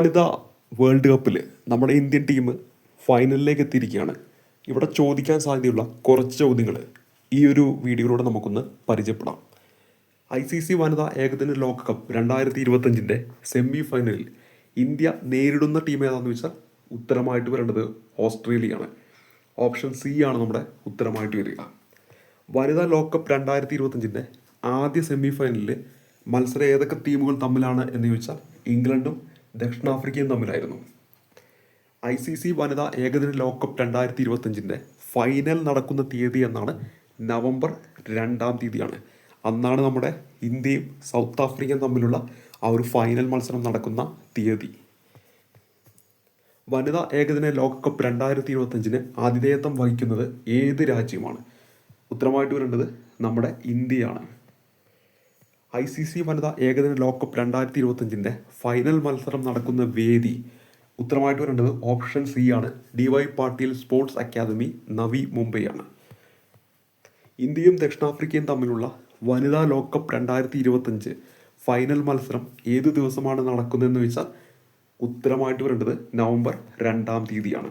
വനിതാ വേൾഡ് കപ്പിൽ നമ്മുടെ ഇന്ത്യൻ ടീം ഫൈനലിലേക്ക് എത്തിയിരിക്കുകയാണ്. ഇവിടെ ചോദിക്കാൻ സാധ്യതയുള്ള കുറച്ച് ചോദ്യങ്ങൾ ഈ ഒരു വീഡിയോയിലൂടെ നമുക്കൊന്ന് പരിചയപ്പെടാം. ഐ സി സി വനിതാ ഏകദിന ലോകകപ്പ് രണ്ടായിരത്തി ഇരുപത്തഞ്ചിന്റെ സെമി ഫൈനലിൽ ഇന്ത്യ നേരിടുന്ന ടീം ഏതാണെന്ന് വെച്ചാൽ ഉത്തരമായിട്ട് വരേണ്ടത് ഓസ്ട്രേലിയയാണ്. ഓപ്ഷൻ സി ആണ് നമ്മുടെ ഉത്തരമായിട്ട് വരിക. വനിതാ ലോകകപ്പ് രണ്ടായിരത്തി ഇരുപത്തഞ്ചിന്റെ ആദ്യ സെമി ഫൈനലിൽ മത്സരം ഏതൊക്കെ ടീമുകൾ തമ്മിലാണ് എന്ന് ചോദിച്ചാൽ ഇംഗ്ലണ്ടും ദക്ഷിണാഫ്രിക്കയും തമ്മിലായിരുന്നു. ഐ സി സി വനിതാ ഏകദിന ലോകകപ്പ് രണ്ടായിരത്തി ഇരുപത്തഞ്ചിന്റെ ഫൈനൽ നടക്കുന്ന തീയതി എന്നാണ് നവംബർ രണ്ടാം തീയതിയാണ്. അന്നാണ് നമ്മുടെ ഇന്ത്യയും സൗത്ത് ആഫ്രിക്കയും തമ്മിലുള്ള ആ ഒരു ഫൈനൽ മത്സരം നടക്കുന്ന തീയതി. വനിതാ ഏകദിന ലോകകപ്പ് രണ്ടായിരത്തി ഇരുപത്തഞ്ചിന് ആതിഥേയത്വം വഹിക്കുന്നത് ഏത് രാജ്യമാണ്? ഉത്തരമായിട്ട് വരേണ്ടത് നമ്മുടെ ഇന്ത്യയാണ്. ഐ സി സി വനിതാ ഏകദിന ലോകകപ്പ് രണ്ടായിരത്തി ഇരുപത്തഞ്ചിന്റെ ഫൈനൽ മത്സരം നടക്കുന്ന വേദി. ഉത്തരമായിട്ട് വരേണ്ടത് ഓപ്ഷൻ സി ആണ്. D Y Patil sports academy Navi മുംബൈയാണ്. ഇന്ത്യയും ദക്ഷിണാഫ്രിക്കയും തമ്മിലുള്ള വനിതാ ലോകകപ്പ് രണ്ടായിരത്തി ഇരുപത്തഞ്ച് ഫൈനൽ മത്സരം ഏത് ദിവസമാണ് നടക്കുന്നതെന്ന് വെച്ചാൽ ഉത്തരമായിട്ട് വരേണ്ടത് നവംബർ രണ്ടാം തീയതിയാണ്.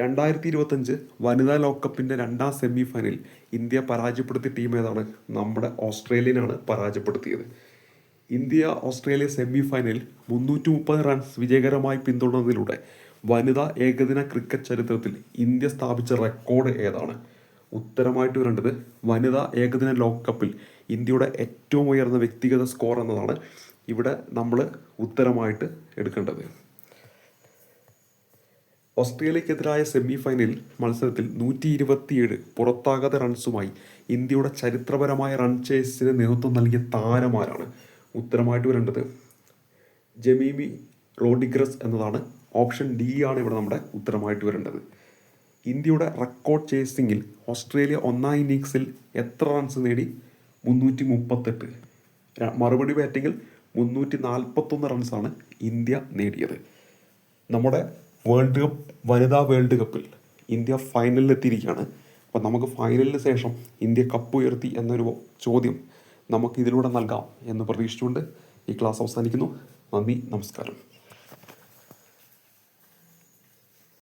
രണ്ടായിരത്തി ഇരുപത്തഞ്ച് വനിതാ ലോകകപ്പിന്റെ രണ്ടാം സെമി ഫൈനൽ ഇന്ത്യ പരാജയപ്പെടുത്തിയ ടീം ഏതാണ്? നമ്മുടെ ഓസ്ട്രേലിയനാണ് പരാജയപ്പെടുത്തിയത്. ഇന്ത്യ ഓസ്ട്രേലിയ സെമി ഫൈനലിൽ മുന്നൂറ്റി മുപ്പത് റൺസ് വിജയകരമായി പിന്തുടർന്നതിലൂടെ വനിതാ ഏകദിന ക്രിക്കറ്റ് ചരിത്രത്തിൽ ഇന്ത്യ സ്ഥാപിച്ച റെക്കോർഡ് ഏതാണ്? ഉത്തരമായിട്ട് വരേണ്ടത് വനിതാ ഏകദിന ലോകകപ്പിൽ ഇന്ത്യയുടെ ഏറ്റവും ഉയർന്ന വ്യക്തിഗത സ്കോർ എന്നതാണ്. ഇവിടെ നമ്മൾ ഉത്തരമായിട്ട് എടുക്കേണ്ടത്. ഓസ്ട്രേലിയക്കെതിരായ സെമി ഫൈനൽ മത്സരത്തിൽ നൂറ്റി ഇരുപത്തിയേഴ് പുറത്താകാതെ റൺസുമായി ഇന്ത്യയുടെ ചരിത്രപരമായ റൺ ചേസിന് നേതൃത്വം നൽകിയ താരമാരാണ്. ഉത്തരമായിട്ട് വരേണ്ടത് ജമീമി റോഡിഗ്രസ് എന്നതാണ്. ഓപ്ഷൻ ഡി ആണ് ഇവിടെ നമ്മുടെ ഉത്തരമായിട്ട് വരേണ്ടത്. ഇന്ത്യയുടെ റെക്കോർഡ് ചേസിങ്ങിൽ ഓസ്ട്രേലിയ ഒന്നാം ഇന്നിങ്സിൽ എത്ര റൺസ് നേടി? മുന്നൂറ്റി മുപ്പത്തെട്ട് മറുപടി ബാറ്റിങ്ങിൽ മുന്നൂറ്റി നാൽപ്പത്തൊന്ന് റൺസാണ് ഇന്ത്യ നേടിയത്. നമ്മുടെ വേൾഡ് കപ്പ് വനിതാ വേൾഡ് കപ്പിൽ ഇന്ത്യ ഫൈനലിൽ എത്തിയിരിക്കുകയാണ്. അപ്പോൾ നമുക്ക് ഫൈനലിന് ശേഷം ഇന്ത്യ കപ്പ് ഉയർത്തി എന്നൊരു ചോദ്യം നമുക്ക് ഇതിലൂടെ നൽകാം എന്ന് പ്രതീക്ഷിച്ചുകൊണ്ട് ഈ ക്ലാസ് അവസാനിക്കുന്നു. നന്ദി നമസ്കാരം.